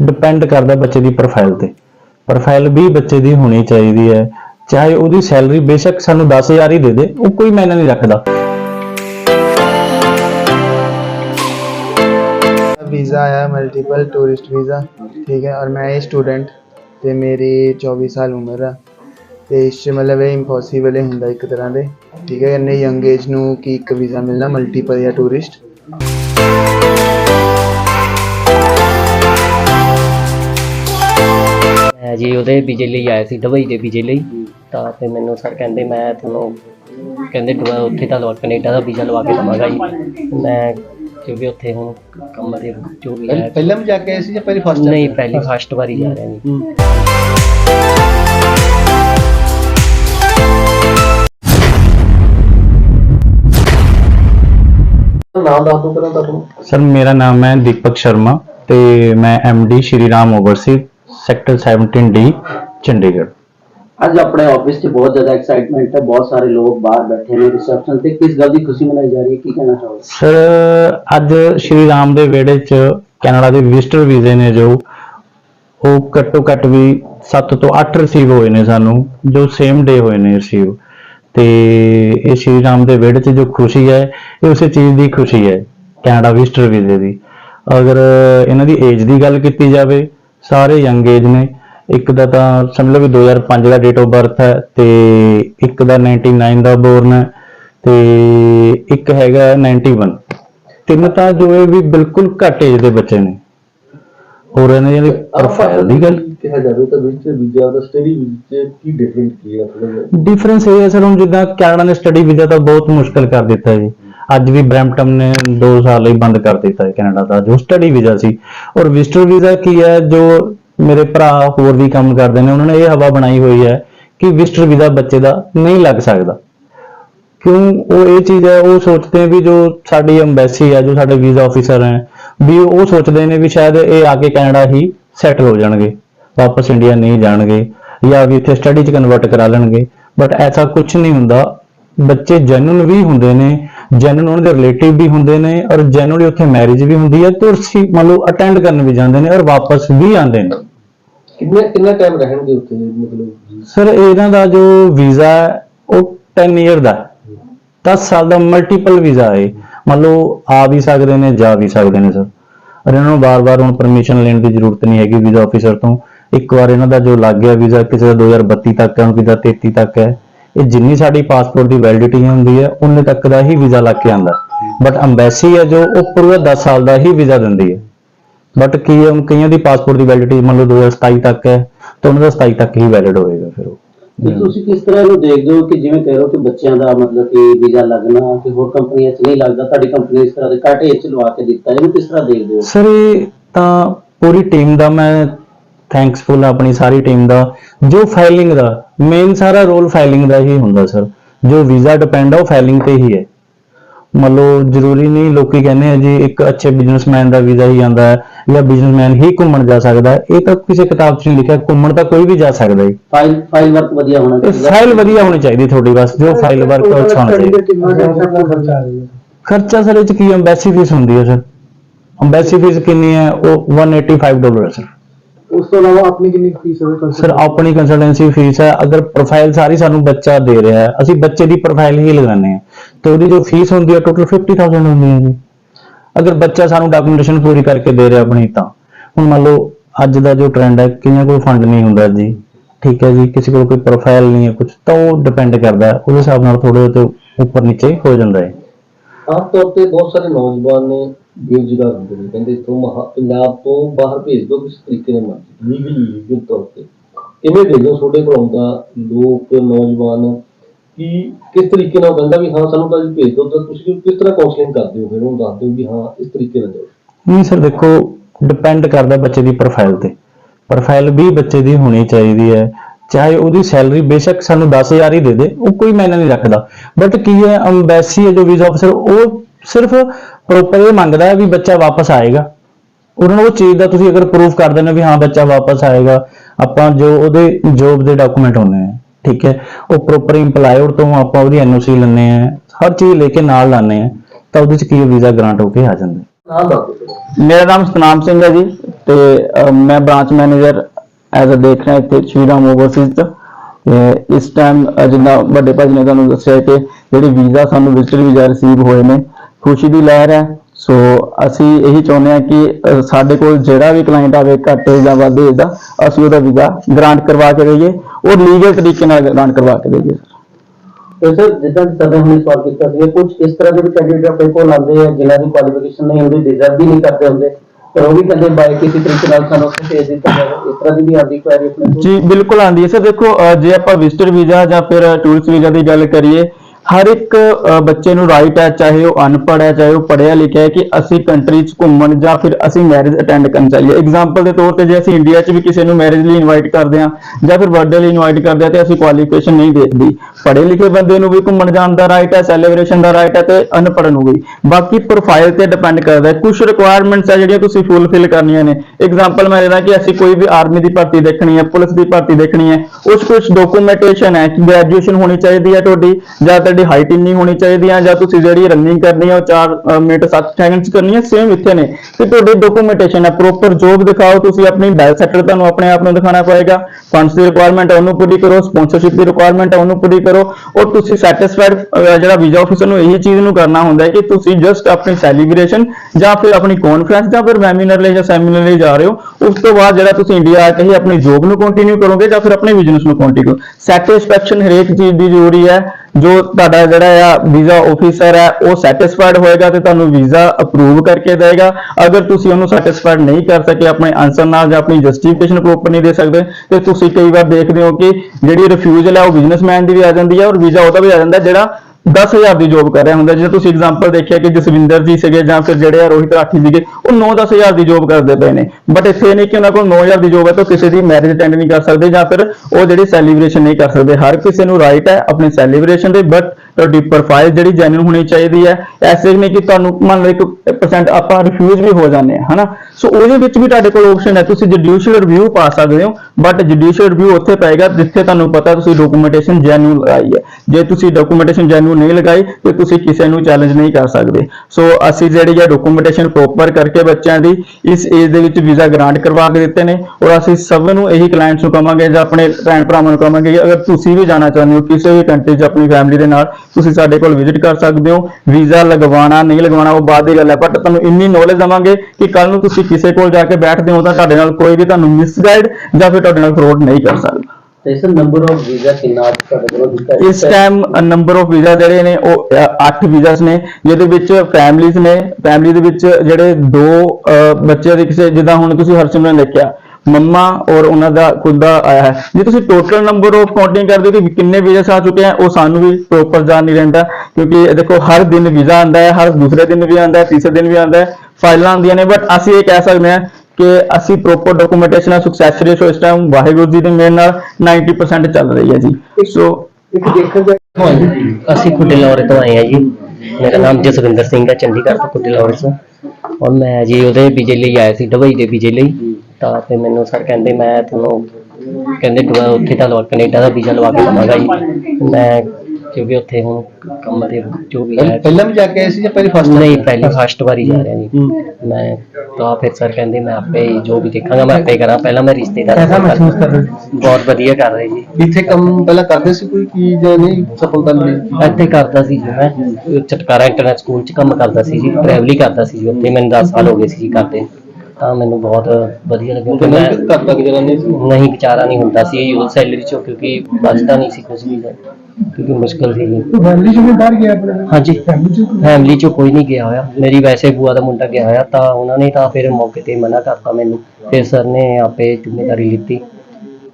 Depend ਕਰਦਾ ਬੱਚੇ ਦੀ profile ਤੇ ਪ੍ਰੋਫਾਈਲ ਵੀ ਬੱਚੇ ਦੀ ਹੋਣੀ ਚਾਹੀਦੀ ਹੈ ਚਾਹੇ ਉਹਦੀ ਸੈਲਰੀ ਬੇਸ਼ੱਕ ਸਾਨੂੰ 10000 ਹੀ ਦੇ ਦੇ ਉਹ ਕੋਈ ਮਾਇਨਾ ਨਹੀਂ ਰੱਖਦਾ वीज़ा आया मल्टीपल टूरिस्ट वीज़ा ठीक है और मैं स्टूडेंट ਤੇ ਮੇਰੀ 24 ਸਾਲ ਉਮਰ ਆ ਤੇ ਇਸ 'ਚ ਮਤਲਬ ਇਹ ਇੰਪੋਸੀਬਲ ਹੀ ਹੁੰਦਾ ਇੱਕ ਤਰ੍ਹਾਂ ਦੇ ਠੀਕ ਹੈ ਇੰਨੇ ਯੰਗ ਏਜ ਨੂੰ ਕੀ ਇੱਕ ਵੀਜ਼ਾ ਮਿਲਣਾ ਮਲਟੀਪਲ ਜਾਂ ਟੂਰਿਸਟ ਜੀ ਉਹਦੇ ਵੀਜ਼ੇ ਲਈ ਆਇਆ ਸੀ ਦੁਬਈ ਦੇ ਵੀਜ਼ੇ ਲਈ। ਤਾਂ ਫਿਰ ਮੈਨੂੰ ਸਰ ਕਹਿੰਦੇ ਮੈਂ ਤੁਹਾਨੂੰ ਕਹਿੰਦੇ ਦੁਆ ਉੱਥੇ ਤਾਂ ਲਵਾ ਕੈਨੇਡਾ ਦਾ ਵੀਜ਼ਾ ਲਵਾ ਕੇ ਦਵਾਂਗਾ ਜੀ। ਮੈਂ ਕਿਉਂਕਿ ਉੱਥੇ ਹੁਣ ਕੰਮ ਦੇ ਜੋ ਵੀ ਹੈ ਪਹਿਲਾਂ ਵੀ ਜਾ ਕੇ ਆਏ ਸੀ ਜਾਂ ਪਹਿਲੀ ਫਸਟ ਨਹੀਂ ਪਹਿਲੀ ਫਸਟ ਵਾਰੀ ਜਾ ਰਿਹਾ ਜੀ ਨਾਮ ਦੱਸ ਦੋ ਪਹਿਲਾਂ ਤਾਂ ਆਪਣਾ। ਸਰ ਮੇਰਾ ਨਾਮ ਹੈ ਦੀਪਕ ਸ਼ਰਮਾ ਤੇ ਮੈਂ D Shri Ram overseas sector 17D Chandigarh. ਅੱਜ ਆਪਣੇ ਆਫਿਸ 'ਚ ਬਹੁਤ ਜ਼ਿਆਦਾ ਐਕਸਾਈਟਮੈਂਟ ਹੈ ਬਹੁਤ ਸਾਰੇ ਲੋਕ ਬਾਹਰ ਬੈਠੇ ਨੇ ਰਿਸੈਪਸ਼ਨ ਤੇ। ਕਿਸ ਗੱਲ ਦੀ ਖੁਸ਼ੀ ਮਨਾਈ ਜਾ ਰਹੀ ਹੈ? ਕੀ ਕਹਿਣਾ ਚਾਹੋਗੇ? ਸਰ ਅੱਜ ਸ਼੍ਰੀ ਰਾਮ ਦੇ ਵਿਹੜੇ 'ਚ ਕੈਨੇਡਾ ਦੇ ਵਿਜ਼ਟਰ ਵੀਜ਼ੇ ਨੇ ਜੋ। ਉਹ ਘੱਟੋ ਘੱਟ ਵੀ 7 ਤੋਂ 8 ਰਿਸੀਵ ਹੋਏ ਨੇ ਸਾਨੂੰ ਜੋ ਸੇਮ ਡੇ ਹੋਏ ਨੇ ਰਿਸੀਵ ਤੇ ਇਹ ਸ਼੍ਰੀ ਰਾਮ ਦੇ ਵਿਹੜੇ 'ਚ ਜੋ ਖੁਸ਼ੀ ਹੈ ਇਹ ਉਸੇ ਚੀਜ਼ ਦੀ ਖੁਸ਼ੀ ਹੈ ਕੈਨੇਡਾ ਵਿਜ਼ਟਰ ਵੀਜ਼ੇ ਦੀ ਅਗਰ ਇਹਨਾਂ ਦੀ ਏਜ ਦੀ ਗੱਲ ਕੀਤੀ ਜਾਵੇ ਸਾਰੇ ਯੰਗ ਏਜ ਨੇ। ਇੱਕ ਦਾ ਤਾਂ ਸਮਝ ਲਓ ਵੀ 2005 ਦਾ ਡੇਟ ਆਫ ਬਰਥ ਹੈ ਤੇ ਇੱਕ ਦਾ 99 ਦਾ ਬੋਰਨ ਹੈ ਤੇ ਇੱਕ ਹੈਗਾ 91 ਤਿੰਨ ਤਾਂ ਜੋ ਇਹ ਵੀ ਬਿਲਕੁਲ ਘੱਟ ਏਜ ਦੇ ਬੱਚੇ ਨੇ। ਹੋਰ ਇਹਨਾਂ ਦੀ ਪ੍ਰੋਫਾਈਲ ਦੀ ਗੱਲ। ਕਿਹਾ ਜਾਵੇ ਤਾਂ ਵਿੱਚ ਵੀਜ਼ਾ ਦਾ ਸਟੱਡੀ ਵਿੱਚ ਕੀ ਡਿਫਰੈਂਟ ਕੀ ਹੈ ਡਿਫਰੈਂਸ ਇਹ ਹੈ ਸਰ ਹੁਣ ਜਿੱਦਾਂ ਕੈਨੇਡਾ ਨੇ ਸਟੱਡੀ ਵੀਜ਼ਾ ਤਾਂ ਬਹੁਤ ਮੁਸ਼ਕਲ ਕਰ ਦਿੱਤਾ ਜੀ। ਅੱਜ ਵੀ ਬ੍ਰੈਂਪਟਨ ਨੇ 2 ਸਾਲ ਲਈ ਬੰਦ ਕਰ ਦਿੱਤਾ ਹੈ ਕੈਨੇਡਾ ਦਾ, ਜੋ ਸਟੱਡੀ ਵੀਜ਼ਾ ਸੀ। ਔਰ ਵਿਜ਼ਟਰ ਵੀਜ਼ਾ ਕੀ ਹੈ, ਜੋ ਮੇਰੇ ਭਰਾ ਹੋਰ ਵੀ ਕੰਮ ਕਰਦੇ ਨੇ, ਉਹਨਾਂ ਨੇ ਇਹ ਹਵਾ ਬਣਾਈ ਹੋਈ ਹੈ ਕਿ ਵਿਜ਼ਟਰ ਵੀਜ਼ਾ ਬੱਚੇ ਦਾ ਨਹੀਂ ਲੱਗ ਸਕਦਾ। ਕਿਉਂ? ਉਹ ਇਹ ਚੀਜ਼ ਹੈ, ਉਹ ਸੋਚਦੇ ਵੀ ਜੋ ਸਾਡੀ ਐਮਬੈਸੀ ਹੈ, ਜੋ ਸਾਡੇ ਵੀਜ਼ਾ ਆਫੀਸਰ ਹੈ, ਵੀ ਉਹ ਸੋਚਦੇ ਨੇ ਵੀ ਸ਼ਾਇਦ ਇਹ ਆ ਕੇ ਕੈਨੇਡਾ ਹੀ ਸੈਟਲ ਹੋ ਜਾਣਗੇ, ਵਾਪਸ ਇੰਡੀਆ ਨਹੀਂ ਜਾਣਗੇ, ਜਾਂ ਵੀ ਇੱਥੇ ਸਟੱਡੀ 'ਚ ਕਨਵਰਟ ਕਰਾ ਲੈਣਗੇ। ਬਟ ਐਸਾ ਕੁਝ ਨਹੀਂ ਹੁੰਦਾ। ਬੱਚੇ ਜੈਨੂਨ ਵੀ ਹੁੰਦੇ ਨੇ ਜੈਨੂਨ ਉਹਨਾਂ ਦੇ ਰਿਲੇਟਿਵ ਵੀ ਹੁੰਦੇ ਨੇ ਔਰ ਜੈਨੂਨਲੀ ਉੱਥੇ ਮੈਰਿਜ ਵੀ ਹੁੰਦੀ ਹੈ ਤੇ ਉਸੇ ਮੰਨ ਲਓ ਅਟੈਂਡ ਕਰਨ ਵੀ ਜਾਂਦੇ ਨੇ ਔਰ ਵਾਪਸ ਵੀ ਆਉਂਦੇ ਨੇ। ਕਿੰਨੇ ਕਿੰਨਾ ਟਾਈਮ ਰਹਿਣਗੇ ਉੱਥੇ ਮਤਲਬ ਸਰ ਇਹਨਾਂ ਦਾ ਜੋ ਵੀਜ਼ਾ ਹੈ ਉਹ 10 ਇਅਰ ਦਾ ਹੈ। 10 ਸਾਲ ਦਾ ਮਲਟੀਪਲ ਵੀਜ਼ਾ ਹੈ। ਮੰਨ ਲਓ ਆ ਵੀ ਸਕਦੇ ਨੇ ਜਾ ਵੀ ਸਕਦੇ ਨੇ ਸਰ। ਔਰ ਇਹਨਾਂ ਨੂੰ ਵਾਰ-ਵਾਰ ਹੁਣ ਪਰਮਿਸ਼ਨ ਲੈਣ ਦੀ ਜ਼ਰੂਰਤ ਨਹੀਂ ਹੈਗੀ ਵੀਜ਼ਾ ਆਫੀਸਰ ਤੋਂ। ਇੱਕ ਵਾਰ ਇਹਨਾਂ ਦਾ ਜੋ ਲੱਗ ਗਿਆ ਵੀਜ਼ਾ ਕਿਸੇ ਦਾ 2032 ਤੱਕ ਹੈ ਕਿਸੇ ਦਾ 33 ਤੱਕ ਹੈ। ਇਹ ਜਿੰਨੀ ਸਾਡੀ ਪਾਸਪੋਰਟ ਦੀ ਵੈਲਿਡਿਟੀ ਹੁੰਦੀ ਹੈ ਉਨੇ ਤੱਕ ਦਾ ਹੀ ਵੀਜ਼ਾ ਲੱਗ ਕੇ ਆਂਦਾ ਬਟ ਅੰਬੈਸੀ ਹੈ ਜੋ ਉਹ ਪੂਰਾ 10 ਸਾਲ ਦਾ ਹੀ ਵੀਜ਼ਾ ਦਿੰਦੀ ਹੈ। ਬਟ ਕੀ ਹੁਣ ਕਈਆਂ ਦੀ ਪਾਸਪੋਰਟ ਦੀ ਵੈਲਿਡਿਟੀ ਮੰਨ ਲਓ 2027 ਤੱਕ ਹੈ ਤਾਂ ਉਹਨਾਂ ਦਾ 27 ਤੱਕ ਹੀ ਵੈਲਿਡ ਹੋਏਗਾ ਫਿਰ ਉਹ। ਤੇ ਤੁਸੀਂ ਕਿਸ ਤਰ੍ਹਾਂ ਇਹਨੂੰ ਦੇਖਦੇ ਹੋ ਕਿ ਜਿਵੇਂ ਕਹਿ ਰਹੇ ਹੋ ਕਿ ਬੱਚਿਆਂ ਦਾ ਮਤਲਬ ਕਿ ਵੀਜ਼ਾ ਲੱਗਣਾ ਕਿ ਹੋਰ ਕੰਪਨੀਆਂ 'ਚ ਨਹੀਂ ਲੱਗਦਾ ਤੁਹਾਡੀ ਕੰਪਨੀ ਇਸ ਤਰ੍ਹਾਂ ਦੇ ਘੱਟ 'ਚ ਲਵਾ ਕੇ ਦਿੱਤਾ ਇਹਨੂੰ ਕਿਸ ਤਰ੍ਹਾਂ ਦੇਖਦੇ ਹੋ? ਸਰ ਇਹ ਤਾਂ ਪੂਰੀ ਟੀਮ ਦਾ ਮੈਂ ਥੈਂਕਸਫੁਲ ਆਪਣੀ ਸਾਰੀ ਟੀਮ ਦਾ। ਜੋ ਫਾਈਲਿੰਗ ਦਾ ਮੇਨ ਸਾਰਾ ਰੋਲ ਫਾਈਲਿੰਗ ਦਾ ਹੀ ਹੁੰਦਾ ਸਰ ਜੋ ਵੀਜ਼ਾ ਡਿਪੈਂਡ ਆ ਉਹ ਫਾਈਲਿੰਗ ਤੇ ਹੀ ਹੈ। ਮੰਨ ਲਓ ਜ਼ਰੂਰੀ ਨਹੀਂ ਲੋਕੀ ਕਹਿੰਦੇ ਆ ਜੀ ਇੱਕ ਅੱਛੇ ਬਿਜ਼ਨਸਮੈਨ ਦਾ ਵੀਜ਼ਾ ਹੀ ਆਂਦਾ ਹੈ ਜਾਂ ਬਿਜ਼ਨਸਮੈਨ ਹੀ ਘੁੰਮਣ ਜਾ ਸਕਦਾ ਹੈ। ਇਹ ਤਾਂ ਕਿਸੇ ਕਿਤਾਬ 'ਚ ਨਹੀਂ ਲਿਖਿਆ ਘੁੰਮਣ ਤਾਂ ਕੋਈ ਵੀ ਜਾ ਸਕਦਾ ਹੈ ਫਾਈਲ ਫਾਈਲ ਵਰਕ ਵਧੀਆ ਹੋਣਾ ਇਹ ਚਾਹੀਦਾ। ਫਾਈਲ ਵਧੀਆ ਹੋਣੀ ਚਾਹੀਦੀ ਤੁਹਾਡੀ ਬਸ ਜੋ ਫਾਈਲ ਵਰਕ ਹੋਣਾ ਚਾਹੀਦਾ। ਖਰਚਾ ਸਰ ਇਹ 'ਚ ਕੀ ਐਮਬੈਸੀ ਫੀਸ ਹੁੰਦੀ ਹੈ ਸਰ ਐਮਬੈਸੀ ਫੀਸ ਕਿੰਨੀ ਹੈ? ਉਹ 185 ਡਾਲਰ ਹੈ ਸਰ ਉਸ ਤੋਂ ਇਲਾਵਾ ਆਪਣੀ ਕਿੰਨੀ ਫੀਸ ਹੋਵੇ ਸਰ ਆਪਣੀ ਕੰਸਲਟੈਂਸੀ ਫੀਸ ਹੈ। ਅਗਰ ਪ੍ਰੋਫਾਈਲ ਸਾਰੀ ਸਾਨੂੰ ਬੱਚਾ ਦੇ ਰਿਹਾ ਹੈ ਅਸੀਂ ਬੱਚੇ ਦੀ ਪ੍ਰੋਫਾਈਲ ਹੀ ਲਗਾਉਂਦੇ ਹਾਂ। ਤੇ ਉਹਦੀ ਜੋ ਫੀਸ ਹੁੰਦੀ ਹੈ ਟੋਟਲ 50000 ਹੁੰਦੀ ਹੈ ਜੀ। ਅਗਰ ਬੱਚਾ ਸਾਨੂੰ ਡਾਕੂਮੈਂਟੇਸ਼ਨ ਪੂਰੀ ਕਰਕੇ ਦੇ ਰਿਹਾ ਆਪਣੀ ਤਾਂ। ਹੁਣ ਮੰਨ ਲਓ ਅੱਜ ਦਾ ਜੋ ਟ੍ਰੈਂਡ ਹੈ ਕਈਆਂ ਕੋਲ ਫੰਡ ਨਹੀਂ ਹੁੰਦਾ ਜੀ। ਠੀਕ ਹੈ ਜੀ ਕਿਸੇ ਕੋਲ ਕੋਈ ਪ੍ਰੋਫਾਈਲ ਨਹੀਂ ਹੈ ਕੁਝ ਤਾਂ ਉਹ ਡਿਪੈਂਡ ਕਰਦਾ ਹੈ। ਉਹਦੇ ਹਿਸਾਬ ਨਾਲ ਥੋੜੇ ਤੇ ਉੱਪਰ ਨੀਚੇ ਹੋ ਜਾਂਦਾ ਹੈ। ਆਮ ਤੌਰ ਤੇ ਬਹੁਤ ਸਾਰੇ ਨੌਜਵਾਨ ਨੇ ਬੇਰੁਜ਼ਗਾਰ ਹੁੰਦੇ ਨੇ ਕਹਿੰਦੇ ਇੱਥੋਂ ਮਹਾ- ਪੰਜਾਬ ਤੋਂ ਬਾਹਰ ਭੇਜ ਦਿਓ ਕਿਸ ਤਰੀਕੇ ਨਾਲ ਮਰਜ਼ੀ ਲੀਗਲੀ ਲੀਗਲ ਤੌਰ ਤੇ ਕਿਵੇਂ ਦੇ ਤੁਹਾਡੇ ਕੋਲ ਆਉਂਦਾ ਲੋਕ ਨੌਜਵਾਨ ਕਿ ਕਿਸ ਤਰੀਕੇ ਨਾਲ ਕਹਿੰਦਾ ਵੀ ਹਾਂ ਸਾਨੂੰ ਤਾਂ ਜੀ ਭੇਜ ਦਿਓ ਤਾਂ ਤੁਸੀਂ ਕਿਸ ਤਰ੍ਹਾਂ ਕਾਉਂਸਲਿੰਗ ਕਰਦੇ ਹੋ ਫਿਰ ਉਹਨੂੰ ਦੱਸ ਦਿਓ ਵੀ ਹਾਂ ਇਸ ਤਰੀਕੇ ਨਾਲ ਜਾਓ ਨਹੀਂ ਸਰ, ਦੇਖੋ ਡਿਪੈਂਡ ਕਰਦਾ ਬੱਚੇ ਦੀ ਪ੍ਰੋਫਾਈਲ ਤੇ। ਪ੍ਰੋਫਾਈਲ ਵੀ ਬੱਚੇ ਦੀ ਹੋਣੀ ਚਾਹੀਦੀ ਹੈ। ਚਾਹੇ ਉਹਦੀ ਸੈਲਰੀ ਬੇਸ਼ੱਕ ਸਾਨੂੰ 10000 ਹੀ ਦੇ ਦੇ, ਉਹ ਕੋਈ ਮਾਇਨਾ ਨਹੀਂ ਰੱਖਦਾ। ਬਟ ਕੀ ਹੈ ਅੰਬੈਸੀ ਹੈ ਜੋ ਵੀਜ਼ਾ ਆਫਿਸਰ ਉਹ ਸਿਰਫ ਪ੍ਰੋਪਰ ਇਹ ਮੰਗਦਾ ਹੈ ਵੀ ਬੱਚਾ ਵਾਪਸ ਆਏਗਾ। ਉਹਨਾਂ ਨੂੰ ਉਹ ਚੀਜ਼ ਦਾ ਤੁਸੀਂ ਅਗਰ ਪ੍ਰੂਫ ਕਰ ਦਿੰਦੇ ਹੋ ਵੀ ਹਾਂ ਬੱਚਾ ਵਾਪਸ ਆਏਗਾ ਆਪਾਂ ਜੋ ਉਹਦੇ ਜੋਬ ਦੇ ਡਾਕੂਮੈਂਟ ਹੁੰਦੇ ਆ ਠੀਕ ਹੈ ਉਹ ਪ੍ਰੋਪਰ ਇੰਪਲਾਇਰ ਤੋਂ ਆਪਾਂ ਉਹਦੀ ਐਨਓਸੀ ਲੈਂਦੇ ਆ ਹਰ ਚੀਜ਼ ਲੈ ਕੇ ਨਾਲ ਲਾਉਂਦੇ ਆ ਤਾਂ ਉਹਦੇ ਚ ਕੀ ਵੀਜ਼ਾ ਗ੍ਰਾਂਟ ਹੋ ਕੇ ਆ ਜਾਂਦਾ। ਮੇਰਾ ਨਾਮ ਸਤਨਾਮ ਸਿੰਘ ਹੈ ਜੀ ਤੇ ਮੈਂ ਬ੍ਰਾਂਚ ਮੈਨੇਜਰ ਐਜ਼ ਅ ਦੇਖ ਰਿਹਾ ਇੱਥੇ ਸ਼੍ਰੀਰਾਮ ਓਵਰਸੀਜ਼ ਤੇ। ਇਸ ਟਾਈਮ ਜਿੱਦਾਂ ਵੱਡੇ ਭਾਜੀ ਨੇ ਤੁਹਾਨੂੰ ਦੱਸਿਆ ਕਿ ਜਿਹੜੇ ਵੀਜ਼ਾ ਸਾਨੂੰ ਵਿਜ਼ਟਰ ਵੀਜ਼ਾ ਰਿਸੀਵ ਹੋਏ ਨੇ ਖੁਸ਼ੀ ਦੀ ਲਹਿਰ ਹੈ। ਸੋ ਅਸੀਂ ਇਹੀ ਚਾਹੁੰਦੇ ਹਾਂ ਕਿ ਅਹ, ਸਾਡੇ ਕੋਲ ਜਿਹੜਾ ਵੀ ਕਲਾਇੰਟ ਆਵੇ ਘੱਟ age ਜਾਂ ਵੱਧ age ਦਾ ਅਸੀਂ ਉਹਦਾ ਵੀਜ਼ਾ ਗ੍ਰਾਂਟ ਕਰਵਾ ਕੇ ਦਈਏ। ਔਰ ਲੀਗਲ ਤਰੀਕੇ ਨਾਲ ਗ੍ਰਾਂਟ ਕਰਵਾ ਕੇ ਦਈਏ। ਤੇ ਸਰ ਜਿੱਦਾਂ ਕਿ ਸਰ ਨੇ ਹੁਣੇ ਸਵਾਲ ਕੀਤਾ ਸੀ ਕੁਝ ਇਸ ਤਰ੍ਹਾਂ ਦੇ ਵੀ ਕੈਂਡੀਡੇਟ ਆਪਣੇ ਕੋਲ ਆਉਂਦੇ ਆ ਜਿਨ੍ਹਾਂ ਦੀ ਕੁਆਲੀਫਿਕੇਸ਼ਨ ਨਹੀਂ ਹੁੰਦੀ ਡਿਜ਼ਰਵ ਵੀ ਨਹੀਂ ਕਰਦੇ ਹੁੰਦੇ। ਪਰ ਉਹ ਵੀ ਕਹਿੰਦੇ ਬਾਈ ਕਿਸੇ ਤਰੀਕੇ ਨਾਲ ਸਾਨੂੰ ਉੱਥੇ ਭੇਜ ਦਿੱਤਾ ਜਾਵੇ। ਇਸ ਤਰ੍ਹਾਂ ਦੀ ਵੀ ਆਉਂਦੀ ਕੁਐਰੀ ਆਪਣੇ ਕੋਲ? ਜੀ ਬਿਲਕੁਲ ਆਂਦੀ ਹੈ। ਸਰ ਦੇਖੋ ਅਹ, ਜੇ ਆਪਾਂ ਵਿਜ਼ਟਰ ਵੀਜ਼ਾ ਜਾਂ ਫਿਰ ਟੂਰਿਸਟ ਵੀਜ਼ਾ ਦੀ ਗੱਲ ਕਰੀਏ ਹਰ ਇੱਕ ਬੱਚੇ ਨੂੰ ਰਾਈਟ ਹੈ, ਚਾਹੇ ਉਹ ਅਨਪੜ੍ਹ ਹੈ, ਚਾਹੇ ਉਹ ਪੜ੍ਹਿਆ ਲਿਖਿਆ ਹੈ ਕਿ ਅਸੀਂ ਕੰਟਰੀ 'ਚ ਘੁੰਮਣ ਜਾਂ ਫਿਰ ਅਸੀਂ ਮੈਰਿਜ ਅਟੈਂਡ ਕਰਨ ਚਾਹੀਏ ਐਗਜ਼ਾਮਪਲ ਦੇ ਤੌਰ ਤੇ ਜੇ ਅਸੀਂ ਇੰਡੀਆ 'ਚ ਵੀ ਕਿਸੇ ਨੂੰ ਮੈਰਿਜ ਲਈ ਇਨਵਾਈਟ ਕਰਦੇ ਹਾਂ ਜਾਂ ਫਿਰ ਬਰਥਡੇ ਲਈ ਇਨਵਾਈਟ ਕਰਦੇ ਹਾਂ ਤੇ ਅਸੀਂ ਕੁਆਲੀਫਿਕੇਸ਼ਨ ਨਹੀਂ ਦੇਖਦੀ। ਪੜ੍ਹੇ ਲਿਖੇ ਬੰਦੇ ਨੂੰ ਵੀ ਘੁੰਮਣ ਜਾਣ ਦਾ ਰਾਈਟ ਹੈ ਸੈਲੀਬ੍ਰੇਸ਼ਨ ਦਾ ਰਾਈਟ ਹੈ ਤੇ ਅਨਪੜ੍ਹ ਨੂੰ ਵੀ। ਬਾਕੀ ਪ੍ਰੋਫਾਈਲ ਤੇ ਡਿਪੈਂਡ ਕਰਦਾ ਹੈ। ਕੁਝ ਰਿਕੁਆਇਰਮੈਂਟਸ ਹੈ ਜਿਹੜੀਆਂ ਤੁਸੀਂ ਫੁੱਲਫਿਲ ਕਰਨੀਆਂ ਨੇ। ਐਗਜ਼ਾਮਪਲ ਮੈਂ ਦੇਦਾ ਕਿ ਅਸੀਂ ਕੋਈ ਵੀ ਆਰਮੀ ਦੀ ਭਰਤੀ ਦੇਖਣੀ ਹੈ, ਪੁਲਿਸ ਦੀ ਭਰਤੀ ਦੇਖਣੀ ਹੈ। ਉਸ ਕੁਝ ਡਾਕੂਮੈਂਟੇਸ਼ਨ ਹੈ ਕਿ ਗ੍ਰੈਜੂਏਸ਼ਨ ਹੋਣੀ ਚਾਹੀਦੀ ਹੈ ਤੁਹਾਡੀ ਜਾਂ ਤੁਹਾਡੀ ਹਾਈਟ ਇੰਨੀ ਹੋਣੀ ਚਾਹੀਦੀ ਹੈ ਜਾਂ ਤੁਸੀਂ ਜਿਹੜੀ ਰਨਿੰਗ ਕਰਨੀ ਹੈ ਉਹ 4 ਮਿੰਟ 7 ਸੈਕਿੰਡਸ ਕਰਨੀ ਹੈ ਸੇਮ ਇੱਥੇ ਨੇ। ਕਿ ਤੁਹਾਡੀ ਡਾਕੂਮੈਂਟੇਸ਼ਨ ਹੈ ਪ੍ਰੋਪਰ ਜੋਬ ਦਿਖਾਓ, ਤੁਸੀਂ ਆਪਣੀ ਬੈਲ ਤੁਹਾਨੂੰ ਆਪਣੇ ਆਪ ਨੂੰ ਦਿਖਾਣਾ ਪਏਗਾ। ਫੰਡਸ ਦੀ ਰਿਕੁਆਇਰਮੈਂਟ ਹੈ ਉਹਨੂੰ ਪੂਰੀ ਕਰੋ ਸਪਾਂਸਰਸ਼ਿਪ ਦੀ ਰਿਕੁਆਇਰਮੈਂਟ ਹੈ ਉਹਨੂੰ ਪੂਰੀ ਕਰੋ। ਔਰ ਤੁਸੀਂ ਸੈਟੀਸਫਾਈਡ ਜਿਹੜਾ ਵੀਜ਼ਾ ਆਫੀਸਰ ਨੂੰ ਇਹੀ ਚੀਜ਼ ਨੂੰ ਕਰਨਾ ਹੁੰਦਾ ਹੈ ਕਿ ਤੁਸੀਂ ਜਸਟ ਆਪਣੀ ਸੈਲੀਬ੍ਰੇਸ਼ਨ ਜਾਂ ਫਿਰ ਆਪਣੀ ਕਾਨਫਰੰਸ ਜਾਂ ਫਿਰ ਵੈਮਿਨਾਰ ਲਈ ਜਾਂ ਸੈਮੀਨਾਰ ਲਈ ਜਾ ਰਹੇ ਹੋ, ਉਸ ਤੋਂ ਬਾਅਦ ਜਿਹੜਾ ਤੁਸੀਂ ਇੰਡੀਆ ਆ ਕੇ ਹੀ ਆਪਣੀ ਜੋਬ ਨੂੰ ਕੰਟੀਨਿਊ ਕਰੋਗੇ ਜਾਂ ਫਿਰ ਆਪਣੇ ਬਿਜ਼ਨਸ ਨੂੰ ਕੰਟੀਨਿਊ ਸੈਟੀਸਫੈਕਸ਼ਨ ਹਰੇਕ ਚੀਜ਼ ਦੀ ਜ਼ਰੂਰੀ ਹੈ। ਜੋ ਤੁਹਾਡਾ ਜਿਹੜਾ ਆ ਵੀਜ਼ਾ ਆਫੀਸਰ ਹੈ, ਉਹ ਸੈਟੀਸਫਾਈਡ ਹੋਏਗਾ ਤੇ ਤੁਹਾਨੂੰ ਵੀਜ਼ਾ ਅਪਰੂਵ ਕਰਕੇ ਦੇਗਾ ਅਗਰ ਤੁਸੀਂ ਉਹਨੂੰ ਸੈਟੀਸਫਾਈਡ ਨਹੀਂ ਕਰ ਸਕੇ, ਆਪਣੇ ਆਨਸਰ ਨਾਲ ਜਾਂ ਆਪਣੀ ਜਸਟੀਫਿਕੇਸ਼ਨ ਪ੍ਰੋਪਰ ਨਹੀਂ ਦੇ ਸਕਦੇ, ਤੇ ਤੁਸੀਂ ਕਈ ਵਾਰ ਦੇਖਦੇ ਹੋ ਕਿ ਜਿਹੜੀ ਰਿਫਿਊਜ਼ਲ ਹੈ, ਉਹ ਬਿਜ਼ਨਸਮੈਨ ਦੀ ਵੀ ਆ ਜਾਂਦੀ ਹੈ ਔਰ ਵੀਜ਼ਾ ਉਹਦਾ ਵੀ ਆ ਜਾਂਦਾ ਜਿਹੜਾ 10000 ਦੀ ਜੋਬ ਕਰ ਰਿਹਾ ਹੁੰਦਾ ਜਿਵੇਂ ਤੁਸੀਂ ਐਗਜ਼ਾਮਪਲ ਦੇਖਿਆ ਕਿ ਜਸਵਿੰਦਰ ਜੀ ਸੀਗੇ ਜਾਂ ਫਿਰ ਜਿਹੜੇ ਆ ਰੋਹਿਤ ਰਾਠੀ ਸੀਗੇ, ਉਹ 9-10000 ਦੀ ਜੋਬ ਕਰਦੇ ਪਏ ਨੇ। ਬਟ ਇੱਥੇ ਇਹ ਨਹੀਂ ਕਿ ਉਹਨਾਂ ਕੋਲ 9000 ਦੀ ਜੋਬ ਹੈ ਤਾਂ ਕਿਸੇ ਦੀ ਮੈਰਿਜ ਅਟੈਂਡ ਨਹੀਂ ਕਰ ਸਕਦੇ ਜਾਂ ਫਿਰ ਉਹ ਜਿਹੜੀ ਸੈਲੀਬ੍ਰੇਸ਼ਨ ਨਹੀਂ ਕਰ ਸਕਦੇ। ਹਰ ਕਿਸੇ ਨੂੰ ਰਾਈਟ ਹੈ ਆਪਣੀ ਸੈਲੀਬ੍ਰੇਸ਼ਨ ਦੇ ਬਟ ਤੁਹਾਡੀ ਪ੍ਰੋਫਾਈਲ ਜਿਹੜੀ ਜੈਨੂਇਨ ਹੋਣੀ ਚਾਹੀਦੀ ਹੈ। ਐਸੇ ਨਹੀਂ ਕਿ ਤੁਹਾਨੂੰ ਮੰਨ ਲਓ 1% ਆਪਾਂ ਰਿਫਿਊਜ਼ ਵੀ ਹੋ ਜਾਂਦੇ ਆ ਹਨਾ? ਸੋ ਉਹਦੇ ਵਿੱਚ ਵੀ ਤੁਹਾਡੇ ਕੋਲ ਆਪਸ਼ਨ ਹੈ। ਤੁਸੀਂ ਜੁਡੀਸ਼ੀਅਲ ਰਿਵਿਊ ਪਾ ਸਕਦੇ ਹੋ ਬਟ ਜੁਡੀਸ਼ੀਅਲ ਰਿਵਿਊ ਉੱਥੇ ਪਏਗਾ ਜਿੱਥੇ ਤੁਹਾਨੂੰ ਪਤਾ ਤੁਸੀਂ ਡਾਕੂਮੈਂਟੇਸ਼ਨ ਜੈਨੂਨ ਲਗਾਈ ਹੈ। ਜੇ ਤੁਸੀਂ ਡਾਕੂਮੈਂਟੇਸ਼ਨ ਜੈਨੂਨ ਨਹੀਂ ਲਗਾਈ ਤੇ ਤੁਸੀਂ ਕਿਸੇ ਨੂੰ ਚੈਲੰਜ ਨਹੀਂ ਕਰ ਸਕਦੇ। ਸੋ ਅਸੀਂ ਜਿਹੜੀ ਹੈ ਡਾਕੂਮੈਂਟੇਸ਼ਨ ਪ੍ਰੋਪਰ ਕਰਕੇ ਬੱਚਿਆਂ ਦੀ ਇਸ ਏਜ ਦੇ ਵਿੱਚ ਵੀਜ਼ਾ ਗ੍ਰਾਂਟ ਕਰਵਾ ਕੇ ਦਿੱਤੇ ਨੇ ਔਰ ਅਸੀਂ ਸਭ ਨੂੰ ਇਹੀ ਕਲਾਇੰਟਸ ਨੂੰ ਕਹਾਂਗੇ ਜਾਂ ਆਪਣੇ ਭੈਣ ਭਰਾਵਾਂ ਨੂੰ ਕਹਾਂਗੇ ਕਿ ਅਗਰ ਤੁਸੀਂ ਵੀ ਜਾਣਾ ਚਾਹੁੰਦੇ ਹੋ ਕਿਸੇ ਵੀ ਕੰਟਰੀ 'ਚ ਆਪਣੀ ਫੈਮਿਲੀ ਦੇ ਨਾਲ, ਤੁਸੀਂ ਸਾਡੇ ਕੋਲ ਵਿਜ਼ਿਟ ਕਰ ਸਕਦੇ ਹੋ। ਵੀਜ਼ਾ ਲਗਵਾਉਣਾ, ਨਹੀਂ ਲਗਵਾਉਣਾ, ਉਹ ਬਾਅਦ ਦੀ ਗੱਲ ਹੈ ਬਟ ਤੁਹਾਨੂੰ ਇੰਨੀ ਨੌਲੇਜ ਦਵਾਂਗੇ ਕਿ ਕੱਲ ਨੂੰ ਤੁਸੀਂ ਕਿਸੇ ਕੋਲ ਜਾ ਕੇ ਬੈਠਦੇ ਹੋ ਤਾਂ ਤੁਹਾਡੇ ਨਾਲ ਕੋਈ ਵੀ ਤੁਹਾਨੂੰ ਮਿਸਗਾਈਡ ਜਾਂ ਫਿਰ ਤੁਹਾਡੇ ਨਾਲ ਫਰੋਡ ਨਹੀਂ ਕਰ ਸਕਦਾ। ਤੇ ਸਰ ਨੰਬਰ ਆਫ ਵੀਜ਼ਾ ਕਿੰਨਾ ਤੁਹਾਡੇ ਕੋਲ ਦਿੱਤਾ ਹੈ? ਇਸ ਟਾਈਮ ਨੰਬਰ ਆਫ ਵੀਜ਼ਾ ਜਿਹੜੇ ਨੇ ਉਹ 8 ਵੀਜ਼ਾਸ ਨੇ, ਜਿਹਦੇ ਵਿੱਚ ਫੈਮਲੀਜ਼ ਨੇ ਫੈਮਲੀ ਦੇ ਵਿੱਚ ਜਿਹੜੇ ਦੋ ਬੱਚੇ ਦੇ ਕਿਸੇ, ਜਿੱਦਾਂ ਹੁਣ ਤੁਸੀਂ ਹਰਸਿਮਰਨ ਦੇਖਿਆ, ਮੰਮਾ ਔਰ ਉਹਨਾਂ ਦਾ ਖੁਦ ਦਾ ਆਇਆ ਹੈ ਜੇ ਤੁਸੀਂ ਟੋਟਲ ਨੰਬਰ ਆਫ ਕਾਊਂਟਿੰਗ ਕਰਦੇ ਹੋ ਕਿ ਕਿੰਨੇ ਵੀਜ਼ਾ ਆ ਚੁੱਕੇ ਆ, ਉਹ ਸਾਨੂੰ ਵੀ ਪ੍ਰੋਪਰ ਜਾਣ ਨਹੀਂ ਰਹਿੰਦਾ, ਕਿਉਂਕਿ ਦੇਖੋ, ਹਰ ਦਿਨ ਵੀਜ਼ਾ ਆਉਂਦਾ ਹੈ, ਹਰ ਦੂਸਰੇ ਦਿਨ ਵੀ ਆਉਂਦਾ ਹੈ, ਤੀਸਰੇ ਦਿਨ ਵੀ ਆਉਂਦਾ ਹੈ, ਫਾਈਲਾਂ ਆਉਂਦੀਆਂ ਨੇ ਬਟ ਅਸੀਂ ਇਹ ਕਹਿ ਸਕਦੇ ਹਾਂ ਕਿ ਅਸੀਂ ਪ੍ਰੋਪਰ ਡਾਕੂਮੈਂਟੇਸ਼ਨ ਆ ਸਕਸੈਸ ਰੇਸ਼ੋ ਇਸ ਟਾਈਮ ਵਾਹਿਗੁਰੂ ਜੀ ਦੇ ਮਿਹਰ ਨਾਲ 90% ਚੱਲ ਰਹੀ ਹੈ ਜੀ। ਸੋ ਅਸੀਂ ਖੁੱਡੇ ਲਾਹੌਰ ਤੋਂ ਆਏ ਆ ਜੀ। ਮੇਰਾ ਨਾਮ ਜਸਵਿੰਦਰ ਸਿੰਘ ਹੈ ਚੰਡੀਗੜ੍ਹ ਤੋਂ ਖੁੱਡੇ ਲਾਹੌਰ ਤੋਂ। ਔਰ ਮੈਂ ਜੀ ਉਹਦੇ ਵੀਜ਼ੇ ਲਈ ਆਇਆ ਸੀ ਦੁਬਈ ਦੇ ਵੀਜ਼ੇ ਲਈ। ਤਾਂ ਤੇ ਮੈਨੂੰ ਸਰ ਕਹਿੰਦੇ ਮੈਂ ਤੁਹਾਨੂੰ ਕਹਿੰਦੇ ਦੁਆ ਉੱਥੇ ਤਾਂ ਲਵਾ ਕੈਨੇਡਾ ਦਾ ਵੀਜ਼ਾ ਲਵਾ ਕੇ ਦਵਾਂਗਾ ਜੀ। ਮੈਂ ਕਿਉਂਕਿ ਉੱਥੇ ਹੁਣ ਕੰਮ ਤੇ ਜੋ ਵੀ ਹੈ ਪਹਿਲਾਂ ਵੀ ਜਾ ਕੇ ਆਏ ਸੀ ਜਾਂ ਪਹਿਲੀ ਫਸਟ ਨਹੀਂ ਪਹਿਲੀ ਫਸਟ ਵਾਰੀ ਜਾ ਰਿਹਾ ਜੀ। ਮੈਂ ਤਾਂ ਫਿਰ ਸਰ ਕਹਿੰਦੇ ਮੈਂ ਆਪੇ ਜੋ ਵੀ ਦੇਖਾਂਗਾ ਮੈਂ ਆਪੇ ਕਰਾਂ। ਪਹਿਲਾਂ ਮੈਂ ਰਿਸ਼ਤੇਦਾਰ ਐਸਾ ਮਹਿਸੂਸ ਕਰ ਰਹੇ ਬਹੁਤ ਵਧੀਆ ਕਰ ਰਹੇ ਜੀ। ਇੱਥੇ ਕੰਮ ਪਹਿਲਾਂ ਕਰਦੇ ਸੀ ਕੋਈ ਕੀ ਜਾਂ ਨਹੀਂ ਸਫਲਤਾ ਮਿਲੀ? ਇੱਥੇ ਕਰਦਾ ਸੀ ਜੀ ਮੈਂ। ਚਟਕਾਰਾ ਇੰਟਰਨੈਟ ਸਕੂਲ 'ਚ ਕੰਮ ਕਰਦਾ ਸੀ ਜੀ ਟਰੈਵਲ ਹੀ ਕਰਦਾ ਸੀ ਜੀ। ਉੱਥੇ ਮੈਨੂੰ 10 ਸਾਲ ਹੋ ਗਏ ਸੀ ਜੀ ਕਰਦੇ। ਤਾਂ ਮੈਨੂੰ ਬਹੁਤ ਵਧੀਆ ਲੱਗਿਆ ਕਿ ਮੈਂ ਘਰ ਤੱਕ ਜਰਾ ਨਹੀਂ ਸੀ? ਨਹੀਂ ਵਿਚਾਰਾ ਨਹੀਂ ਹੁੰਦਾ ਸੀ ਯੂਲ ਸੈਲਰੀ 'ਚੋਂ ਕਿਉਂਕਿ ਬਚਦਾ ਨਹੀਂ ਸੀ ਕੁਝ ਵੀ ਕਿਉਂਕਿ ਮੁਸ਼ਕਲ ਸੀ। ਫੈਮਿਲੀ ਚੋਂ ਬਾਹਰ ਗਿਆ ਆਪਣੇ? ਹਾਂਜੀ। ਫੈਮਿਲੀ ਚੋਂ ਫੈਮਿਲੀ 'ਚੋਂ ਕੋਈ ਨਹੀਂ ਗਿਆ ਹੋਇਆ। ਮੇਰੀ ਵੈਸੇ ਬੂਆ ਦਾ ਮੁੰਡਾ ਗਿਆ ਹੋਇਆ ਤਾਂ ਉਹਨਾਂ ਨੇ ਤਾਂ ਫਿਰ ਮੌਕੇ ਤੇ ਮਨਾ ਕਰਤਾ ਮੈਨੂੰ। ਫਿਰ ਸਰ ਨੇ ਆਪੇ ਜ਼ਿੰਮੇਵਾਰੀ ਲਿੱਤੀ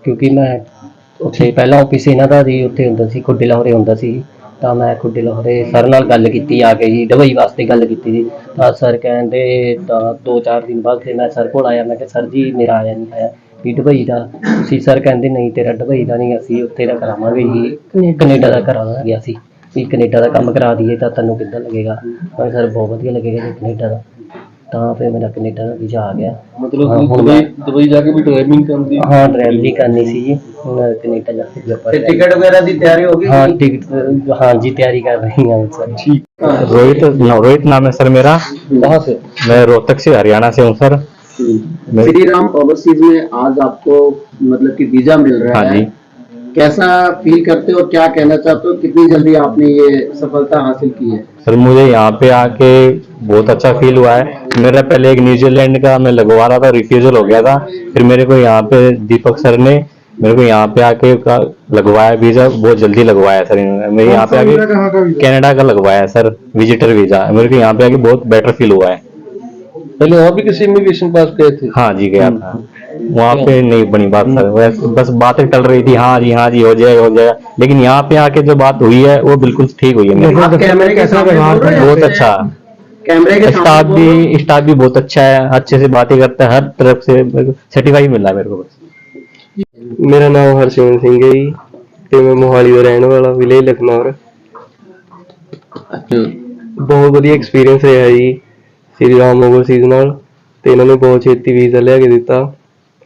ਕਿਉਂਕਿ ਮੈਂ ਉੱਥੇ ਪਹਿਲਾਂ ਆਫਿਸ ਇਹਨਾਂ ਦਾ ਜੀ ਉੱਥੇ ਹੁੰਦਾ ਸੀ ਖੁੱਡੇ ਲਾਹੌਰੇ ਹੁੰਦਾ ਸੀ। ਤਾਂ ਮੈਂ ਖੁੱਡੇ ਲਾਹੌਰੇ ਸਰ ਨਾਲ ਗੱਲ ਕੀਤੀ ਆ ਕੇ ਜੀ ਦੁਬਈ ਵਾਸਤੇ ਗੱਲ ਕੀਤੀ ਜੀ। ਤਾਂ ਸਰ ਕਹਿੰਦੇ ਤਾਂ 2-4 ਦਿਨ ਬਾਅਦ ਫਿਰ ਮੈਂ ਸਰ ਕੋਲ ਆਇਆ ਮੈਂ ਕਿਹਾ ਸਰ ਜੀ ਮੇਰਾ ਆਇਆ ਨਹੀਂ ਆਇਆ ਵੀ ਦੁਬਈ ਦਾ। ਸੀ ਸਰ ਕਹਿੰਦੇ ਨਹੀਂ ਤੇਰਾ ਦੁਬਈ ਦਾ ਨਹੀਂ ਅਸੀਂ ਉੱਥੇ ਦਾ ਕਰਾਵਾਂਗੇ ਜੀ। ਕੈਨੇਡਾ ਦਾ। ਕਰਾ ਗਿਆ ਸੀ ਵੀ ਕੈਨੇਡਾ ਦਾ ਕੰਮ ਕਰਾ ਦਈਏ ਤਾਂ ਤੈਨੂੰ ਕਿੱਦਾਂ ਲੱਗੇਗਾ? ਮੈਂ ਸਰ ਬਹੁਤ ਵਧੀਆ ਲੱਗੇਗਾ ਜੀ ਕੈਨੇਡਾ ਦਾ। ਤਾਂ ਫਿਰ ਮੇਰਾ ਕੈਨੇਡਾ ਦਾ ਵੀਜ਼ਾ ਆ ਗਿਆ ਮਤਲਬ ਹਾਂ, ਹੁਣ ਦੁਬਈ ਦੁਬਈ ਜਾ ਕੇ ਵੀ ਡਰਾਈਵਿੰਗ ਕਰਨ ਦੀ ਹਾਂ ਡਰਾਈਵਰੀ ਕਰਨੀ ਸੀ ਜੀ ਹੁਣ ਕੈਨੇਡਾ ਜਾ ਕੇ ਆਪਾਂ ਤੇ ਟਿਕਟ ਵਗੈਰਾ ਦੀ ਤਿਆਰੀ ਹੋ ਗਈ ਹਾਂ ਟਿਕਟ ਹਾਂ ਜੀ ਤਿਆਰੀ ਕਰ ਰਹੀ ਹਾਂ ਸਰ रोहित रोहित नाम है सर मेरा कहाँ से मैं रोहतक से हरियाणा से हूँ सर श्री राम ओवरसीज में आज आपको मतलब कि वीजा मिल रहा हाँ है जी कैसा फील करते हो क्या कहना चाहते हो कितनी जल्दी आपने ये सफलता हासिल की है सर मुझे यहाँ पे आके बहुत अच्छा फील हुआ है। मेरा पहले एक न्यूजीलैंड का मैं लगवा रहा था रिफ्यूजल हो गया था। फिर मेरे को यहाँ पे दीपक सर ने मेरे को यहाँ पे आके का लगवाया वीज़ा बहुत जल्दी लगवाया सर इन्होंने। मेरे यहाँ पे आके कनाडा का लगवाया सर विजिटर वीज़ा मेरे को यहाँ पे आके बहुत बेटर फील हुआ है। पहले और भी किसी इमिग्रेशन पास गए थे? हाँ जी गया था। वहाँ पे नहीं बनी बात सर बस बातें टल रही थी हाँ जी हाँ जी हो जाएगा हो जाएगा लेकिन यहाँ पे आके जो बात हुई है वो बिल्कुल ठीक हुई है हैं? बहुत अच्छा। कैमरे के स्टाफ सामने बोल रहे हो? भी स्टाफ भी बहुत अच्छा है अच्छे से बातें करता है हर तरफ से सर्टिफाई मिल रहा है मेरे को बस ਮੇਰਾ ਨਾਮ ਹਰਸਿਮਰਨ ਸਿੰਘ ਹੈ ਜੀ ਤੇ ਮੈਂ ਮੋਹਾਲੀ ਦਾ ਰਹਿਣ ਵਾਲਾ ਵਿਲੇਜ ਲਖਨੌਰ ਬਹੁਤ ਵਧੀਆ ਐਕਸਪੀਰੀਅੰਸ ਰਿਹਾ ਜੀ ਸ੍ਰੀ ਰਾਮ ਓਵਰਸੀਜ਼ ਨਾਲ ਤੇ ਇਹਨਾਂ ਨੇ ਬਹੁਤ ਛੇਤੀ ਵੀਜ਼ਾ ਲਿਆ ਕੇ ਦਿੱਤਾ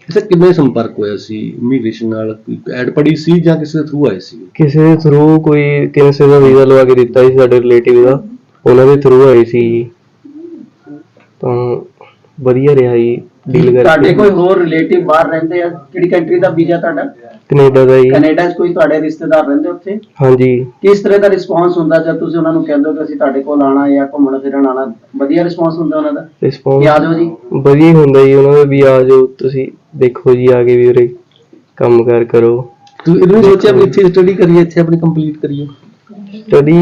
ਅੱਛਾ ਕਿਵੇਂ ਸੰਪਰਕ ਹੋਇਆ ਸੀ ਇਮੀਗ੍ਰੇਸ਼ਨ ਨਾਲ ਕੋਈ ਐਡ ਪੜੀ ਸੀ ਜਾਂ ਕਿਸੇ ਦੇ ਥਰੂ ਆਏ ਸੀ ਕਿਸੇ ਦੇ ਥਰੂ ਕੋਈ ਕਿਸੇ ਦਾ ਵੀਜ਼ਾ ਲਵਾ ਕੇ ਦਿੱਤਾ ਸੀ ਸਾਡੇ ਰਿਲੇਟਿਵ ਦਾ ਉਹਨਾਂ ਦੇ ਥਰੂ ਆਏ ਸੀ ਜੀ। ਤਾਂ ਵਧੀਆ ਰਿਹਾ ਜੀ ਡੀਲ ਤੁਹਾਡੇ ਕਰਕੇ। ਕੋਈ ਹੋਰ ਰਿਲੇਟਿਵ ਬਾਹਰ ਰਹਿੰਦੇ ਆ? ਕਿਹੜੀ ਕੰਟਰੀ ਦਾ ਵੀਜ਼ਾ ਤੁਹਾਡਾ? ਕੈਨੇਡਾ ਦਾ ਜੀ। ਕੈਨੇਡਾ 'ਚ ਕੋਈ ਤੁਹਾਡੇ ਰਿਸ਼ਤੇਦਾਰ ਰਹਿੰਦੇ ਉੱਥੇ? ਹਾਂਜੀ। ਕਿਸ ਤਰ੍ਹਾਂ ਦਾ ਰਿਸਪਾਂਸ ਹੁੰਦਾ ਜਦ ਤੁਸੀਂ ਉਹਨਾਂ ਨੂੰ ਕਹਿੰਦੇ ਹੋ ਕਿ ਅਸੀਂ ਤੁਹਾਡੇ ਕੋਲ ਆਣਾ ਜਾਂ ਘੁੰਮਣ ਫਿਰਨ ਆਣਾ ਵਧੀਆ ਰਿਸਪਾਂਸ ਹੁੰਦਾ ਉਹਨਾਂ ਦਾ? ਰਿਸਪੌਂਸ ਕਿ ਆ ਜਾਓ ਜੀ? ਵਧੀਆ ਹੀ ਹੁੰਦਾ ਜੀ ਉਹਨਾਂ ਦਾ ਵੀ ਆ ਜਾਓ ਤੁਸੀਂ ਦੇਖੋ ਜੀ ਆ ਕੇ ਵੀ ਉਰੇ ਕੰਮ ਕਾਰ ਕਰੋ। ਤੂੰ ਇਹਨੂੰ ਸੋਚਿਆ ਵੀ ਇੱਥੇ ਸਟੱਡੀ ਕਰੀਏ ਇੱਥੇ ਆਪਣੀ ਕੰਪਲੀਟ ਕਰੀਏ? ਸਟੱਡੀ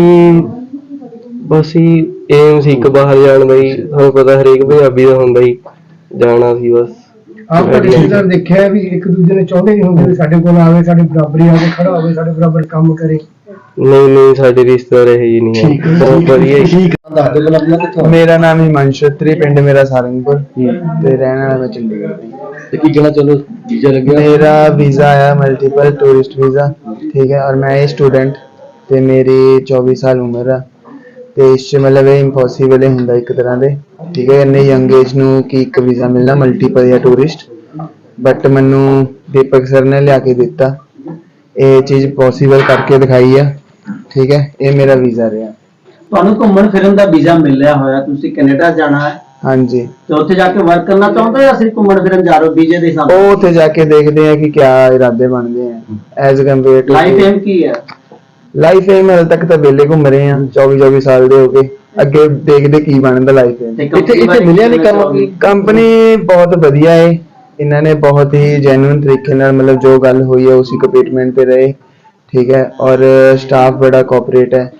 ਬਸ ਹੀ ਏਮ ਸੀ ਇੱਕ ਬਾਹਰ ਜਾਣ ਦਾ ਤੁਹਾਨੂੰ ਪਤਾ ਹਰੇਕ ਪੰਜਾਬੀ ਦਾ ਹੁੰਦਾ ਹੀ ਜਾਣਾ ਸੀ ਬਸ। ਆਪ ਦਾ ਰਿਸ਼ਤੇਦਾਰ ਦੇਖਿਆ ਵੀ ਇੱਕ ਦੂਜੇ ਨੂੰ ਚਾਹੁੰਦੇ ਨਹੀਂ ਹੁੰਦੇ ਸਾਡੇ ਕੋਲ ਆਵੇ ਸਾਡੇ ਬਰਾਬਰੀ ਆ ਕੇ ਖੜਾ ਹੋਵੇ ਸਾਡੇ ਬਰਾਬਰ ਕੰਮ ਕਰੇ। ਨਹੀਂ ਨਹੀਂ ਸਾਡੇ ਰਿਸ਼ਤੇਦਾਰ ਇਹ ਨਹੀਂ ਹੈ ਬਹੁਤ ਵਧੀਆ ਹੀ। ਦੱਸ ਦਿਓ ਪਹਿਲਾਂ ਆਪਣਾ ਕਿੱਥੋਂ ਮੇਰਾ ਨਾਮ ਹਿਮਾਂਸ਼ੂ ਅਤਰੀ ਪਿੰਡ ਮੇਰਾ ਸਾਰੰਗਪੁਰ। ਤੇ ਰਹਿਣ ਵਾਲਾ ਮੈਂ ਚੰਡੀਗੜ੍ਹ ਦਾ। ਤੇ ਕੀ ਕਹਿਣਾ ਚਲੋ ਵੀਜ਼ਾ ਲੱਗਿਆ? ਮੇਰਾ ਵੀਜ਼ਾ ਆਇਆ ਮਲਟੀਪਲ ਟੂਰਿਸਟ ਵੀਜ਼ਾ ਠੀਕ ਹੈ। ਔਰ ਮੈਂ ਇਹ ਸਟੂਡੈਂਟ ਤੇ ਮੇਰੀ 24 ਸਾਲ ਉਮਰ ਹੈ ਤੇ ਇਸ 'ਚ ਮਤਲਬ ਇਹ ਇੰਪੋਸੀਬਲ ਹੀ ਹੁੰਦਾ ਇੱਕ ਤਰ੍ਹਾਂ ਦੇ। ਠੀਕ ਹੈ ਇੰਨੇ ਯੰਗ ਏਜ ਨੂੰ ਕਿ ਇੱਕ ਵੀਜ਼ਾ ਮਿਲਣਾ ਮਲਟੀਪਲ ਜਾਂ ਟੂਰਿਸਟ ਬਟ ਮੈਨੂੰ ਦੀਪਕ ਸਰ ਨੇ ਲਿਆ ਕੇ ਦਿੱਤਾ। ਇਹ ਚੀਜ਼ ਪੋਸੀਬਲ ਕਰਕੇ ਦਿਖਾਈ ਆ। ਠੀਕ ਹੈ ਇਹ ਮੇਰਾ ਵੀਜ਼ਾ ਰਿਹਾ। ਤੁਹਾਨੂੰ ਘੁੰਮਣ ਫਿਰਨ ਦਾ ਵੀਜ਼ਾ ਮਿਲਿਆ ਹੋਇਆ ਤੁਸੀਂ ਕੈਨੇਡਾ ਜਾਣਾ ਹੈ। ਹਾਂਜੀ। ਤੇ ਉੱਥੇ ਜਾ ਕੇ ਵਰਕ ਕਰਨਾ ਚਾਹੁੰਦੇ ਜਾਂ ਸਿਰਫ ਘੁੰਮਣ ਫਿਰਨ ਜਾ ਰਹੇ ਵੀਜ਼ੇ ਦੇ ਹਿਸਾਬ ਉਹ ਉੱਥੇ ਜਾ ਕੇ ਦੇਖਦੇ ਆ ਕਿ ਕਿਆ ਇਰਾਦੇ ਬਣਦੇ ਆ as compare to life aim ਕੀ ਹੈ? ਲਾਈਫ ਏਮ ਹਾਲੇ ਤੱਕ ਤਾਂ ਵਿਹਲੇ ਘੁੰਮ ਰਹੇ ਆ 24 24 ਸਾਲ ਦੇ ਹੋ ਗਏ। ਅੱਗੇ ਦੇਖਦੇ ਕੀ ਬਣਦਾ ਲਾਈਫ ਏਮ ਤੇ ਇੱਥੇ ਇੱਥੇ ਮਿਲਿਆ ਨਹੀਂ ਕੀ ਕੰਮ? ਕੰਪਨੀ ਬਹੁਤ ਵਧੀਆ ਹੈ ਇਹਨਾਂ ਨੇ ਬਹੁਤ ਹੀ ਜੈਨੂਇਨ ਤਰੀਕੇ ਨਾਲ ਮਤਲਬ ਜੋ ਗੱਲ ਹੋਈ ਹੈ ਉਸੇ ਕਮਿਟਮੈਂਟ ਤੇ ਰਹੇ। ਠੀਕ ਹੈ ਔਰ ਸਟਾਫ ਬੜਾ ਕੋਆਪਰੇਟ ਹੈ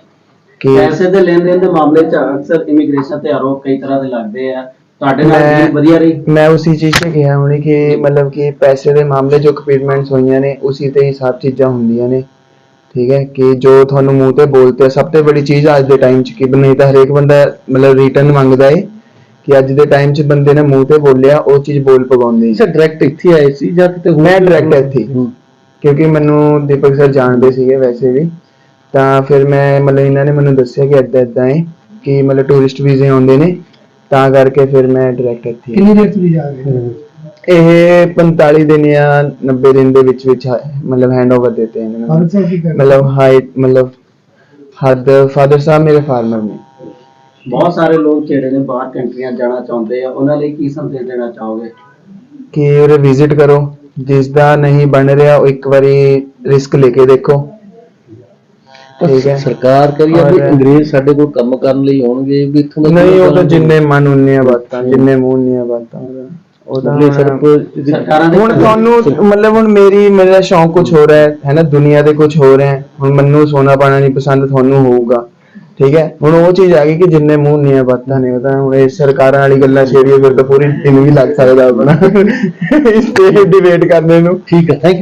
ਕਿ ਪੈਸੇ ਦੇ ਲੈਣ ਦੇਣ ਦੇ ਮਾਮਲੇ 'ਚ ਅਕਸਰ ਇਮੀਗ੍ਰੇਸ਼ਨ ਤੇ ਆਰੋਪ ਕਈ ਤਰ੍ਹਾਂ ਦੇ ਲੱਗਦੇ ਆ। ਤੁਹਾਡੇ ਨਾਲ deal ਵਧੀਆ ਰਹੀ? ਮੈਂ ਉਸੇ ਚੀਜ਼ ਤੇ ਕਿਹਾ ਹੁਣੇ ਕਿ ਮਤਲਬ ਕਿ ਪੈਸੇ ਦੇ ਮਾਮਲੇ ਜੋ ਕਮਿਟਮੈਂਟਸ ਹੋਈਆਂ ਨੇ ਉਸੇ ਤੇ ਹੀ ਸਭ ਚੀਜ਼ਾਂ ਹੁੰਦੀਆਂ ਨੇ। ਠੀਕ ਹੈ ਕਿ ਜੋ ਤੁਹਾਨੂੰ ਮੂੰਹ ਤੇ ਬੋਲਤੇ ਆ, ਸਭ ਤੋਂ ਬੜੀ ਚੀਜ਼ ਅੱਜ ਦੇ ਟਾਈਮ 'ਚ ਕਿ ਨਹੀਂ ਤਾਂ ਹਰੇਕ ਬੰਦਾ ਮਤਲਬ ਰਿਟਰਨ ਮੰਗਦਾ ਏ ਕਿ ਅੱਜ ਦੇ ਟਾਈਮ 'ਚ ਬੰਦੇ ਨੇ ਮੂੰਹ ਤੇ ਬੋਲਿਆ ਉਹ ਚੀਜ਼ ਬੋਲ ਪਵਾਉਂਦੀ ਅੱਛਾ ਡਾਇਰੈਕਟ ਇੱਥੇ ਆਏ ਸੀ ਜਾਂ ਕਿਤੇ ਹੋਰ ਮੈਂ ਡਾਇਰੈਕਟ ਇੱਥੇ। ਕਿਉਂਕਿ ਮੈਨੂੰ ਦੀਪਕ ਸਰ ਜਾਣਦੇ ਸੀਗੇ ਵੈਸੇ ਵੀ। ਤਾਂ ਫਿਰ ਮੈਂ ਮਤਲਬ ਇਹਨਾਂ ਨੇ ਮੈਨੂੰ ਦੱਸਿਆ ਕਿ ਏਦਾਂ ਏਦਾਂ ਹੈ ਕਿ ਮਤਲਬ ਟੂਰਿਸਟ ਵੀਜ਼ੇ ਆਉਂਦੇ ਨੇ। ਤਾਂ ਕਰਕੇ ਫਿਰ ਮੈਂ ਡਾਇਰੈਕਟ ਇੱਥੇ। ਕਿੰਨੀ ਦੇਰ ਤੁਸੀਂ ਜਾ ਰਹੇ ਹੋ। ਇਹ 45 ਦਿਨ ਜਾਂ 90 ਦਿਨ ਦੇ ਵਿੱਚ ਵਿੱਚ ਹ- ਮਤਲਬ ਹੈਂਡਓਵਰ ਦਿੱਤੇ ਕਰਦੇ ਮਤਲਬ ਹਾਈ ਮਤਲਬ ਹੱਦ ਫਾਦਰ ਸਾਹਿਬ ਮੇਰੇ ਫਾਰਮਰ ਨੇ। ਬਹੁਤ ਸਾਰੇ ਲੋਕ ਜਿਹੜੇ ਨੇ ਬਾਹਰ ਕੰਟਰੀਆਂ ਜਾਣਾ ਚਾਹੁੰਦੇ ਆ ਉਹਨਾਂ ਲਈ ਕੀ ਸੰਦੇਸ਼ ਦੇਣਾ ਚਾਹੋਗੇ? ਕਿ ਉਰੇ ਵਿਜ਼ਿਟ ਕਰੋ ਜਿਸ ਦਾ ਨਹੀਂ ਬਣ ਰਿਹਾ ਉਹ ਇੱਕ ਵਾਰੀ ਰਿਸਕ ਲੈ ਕੇ ਦੇਖੋ। ਠੀਕ ਹੈ। ਸਰਕਾਰ ਕਹ ਰਹੀ ਹੈ ਵੀ ਔਰ- ਅੰਗਰੇਜ਼ ਸਾਡੇ ਕੋਲ ਕੰਮ ਕਰਨ ਲਈ ਆਉਣਗੇ ਵੀ ਇੱਥੋਂ ਦਾ ਨਹੀਂ ਉਹ ਤਾਂ ਜਿੰਨੇ ਮਨ ਉਨੀਆਂ ਬਾਤਾਂ ਜਿੰਨੇ ਮੂੰਹ ਉਨੀਆਂ ਬਾਤਾਂ। ਉਹ ਤਾਂ ਅਗਲੇ ਸਿਰਫ ਸਰਕਾਰਾਂ ਦੇ ਹੁਣ ਤੁਹਾਨੂੰ ਮਤਲਬ ਹੁਣ ਮੇਰੀ ਮੇਰਾ ਸ਼ੌਂਕ ਕੁਝ ਹੋ ਰਿਹਾ ਹੈ ਹੈ ਨਾ? ਦੁਨੀਆ ਦੇ ਕੁਝ ਹੋ ਰਿਹਾ ਹੈ। ਹੁਣ ਮੈਨੂੰ ਸੋਨਾ ਪਾਣਾ ਨਹੀਂ ਪਸੰਦ ਤੁਹਾਨੂੰ ਹੋਊਗਾ। ਠੀਕ ਹੈ? ਹੁਣ ਉਹ ਚੀਜ਼ ਆ ਗਈ ਕਿ ਜਿੰਨੇ ਮੂੰਹ ਨੀਆਂ ਬਾਤਾਂ ਨੇ ਉਹ ਤਾਂ ਹੁਣ ਇਹ ਸਰਕਾਰਾਂ ਵਾਲੀ ਗੱਲਾਂ ਛੇੜੀਏ ਫਿਰ ਤਾਂ ਪੂਰੀ ਦਿਨ ਵੀ ਲੱਗ ਸਕਦਾ ਆਪਣਾ। ਇਸ ਤੇ ਡਿਬੇਟ ਕਰਨੇ ਨੂੰ। ਠੀਕ ਹੈ ਥੈਂਕ